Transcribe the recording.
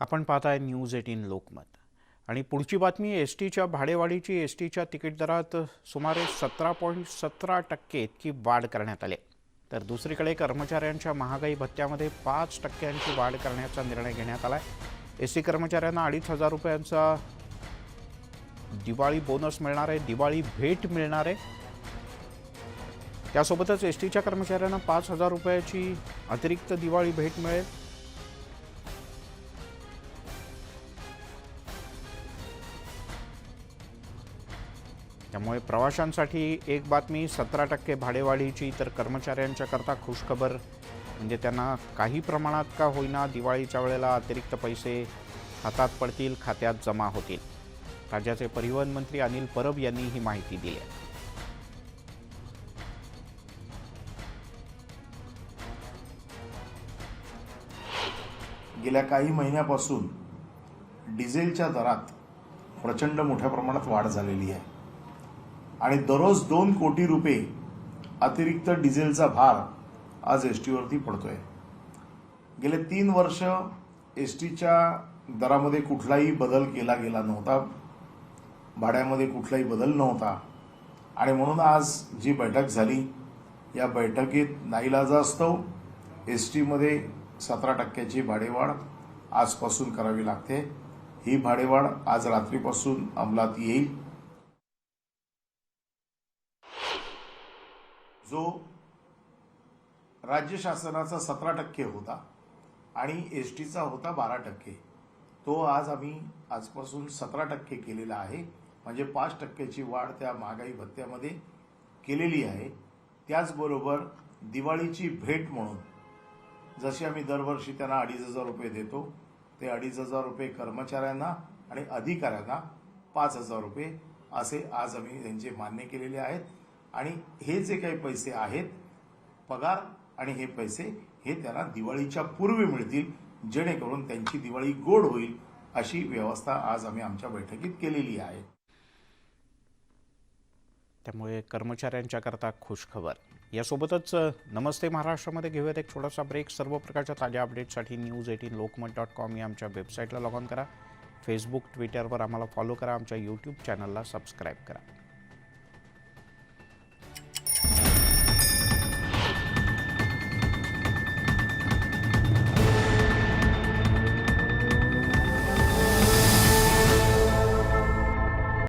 आपण पाहताय news eighteen Lokmat. आणि पुढची बातमी एस टीच्या भाडेवाढीची एस टीच्या तिकीट दरात सुमारे सतरा पॉईंट सतरा टक्के इतकी वाढ करण्यात आली. तर दुसरीकडे कर्मचाऱ्यांच्या महागाई भत्त्यामध्ये पाच टक्क्यांची वाढ करण्याचा निर्णय घेण्यात आला आहे एस टी कर्मचाऱ्यांना अडीच हजार रुपयांचा दिवाळी बोनस मिळणार आहे दिवाळी भेट मिळणार आहे. त्यासोबतच एस टीच्या कर्मचाऱ्यांना पाच हजार रुपयाची अतिरिक्त दिवाळी भेट मिळेल. त्यामुळे प्रवाशांसाठी एक बातमी सतरा टक्के भाडेवाढीची तर कर्मचाऱ्यांच्या करता खुशखबर. म्हणजे त्यांना काही प्रमाणात का होईना दिवाळीच्या वेळेला अतिरिक्त पैसे हातात पडतील खात्यात जमा होतील. राज्याचे परिवहन मंत्री अनिल परब यांनी ही माहिती दिली आहे. गेल्या काही महिन्यापासून डिझेलच्या दरात प्रचंड मोठ्या प्रमाणात वाढ झालेली आहे. आणि दररोज दोन कोटी रुपये अतिरिक्त डिझेलचा भार आज एस टीवरती पडतोय. गेले तीन वर्ष एस टीच्या दरामध्ये कुठलाही बदल केला गेला नव्हता. भाड्यामध्ये कुठलाही बदल नव्हता. आणि म्हणून आज जी बैठक झाली या बैठकीत नाईलाजास्तव एस टीमध्ये सतरा टक्क्याची भाडेवाढ आजपासून करावी लागते. ही भाडेवाढ आज रात्रीपासून अंमलात येईल. जो राज्य शासनाचा सतरा टक्के होता आणि एस टीचा होता बारा टक्के तो आज आम्ही आजपासून सतरा टक्के केलेला आहे. म्हणजे पाच टक्क्याची वाढ त्या महागाई भत्त्यामध्ये केलेली आहे. त्याचबरोबर दिवाळीची भेट म्हणून जशी आम्ही दरवर्षी त्यांना अडीच हजार रुपये देतो ते अडीच हजार रुपये कर्मचाऱ्यांना आणि अधिकाऱ्यांना पाच हजार रुपये असे आज आम्ही त्यांचे मान्य केलेले आहेत. आणि हे जे काही पैसे आहेत पगार आणि हे पैसे हे त्यांना दिवाळीच्या पूर्वी मिळतील जेणेकरून त्यांची दिवाळी गोड होईल अशी व्यवस्था आज आम्ही आमच्या बैठकीत केलेली आहे. त्यामुळे कर्मचाऱ्यांच्याकरता खुशखबर. यासोबतच नमस्ते महाराष्ट्रामध्ये घेऊयात एक छोटासा ब्रेक सर्व प्रकारच्या ताज्या अपडेट्ससाठी news eighteen Lokmat dot com या आमच्या वेबसाईटला लॉग ऑन करा. फेसबुक ट्विटरवर आम्हाला फॉलो करा. आमच्या यूट्यूब चॅनलला सबस्क्राईब करा.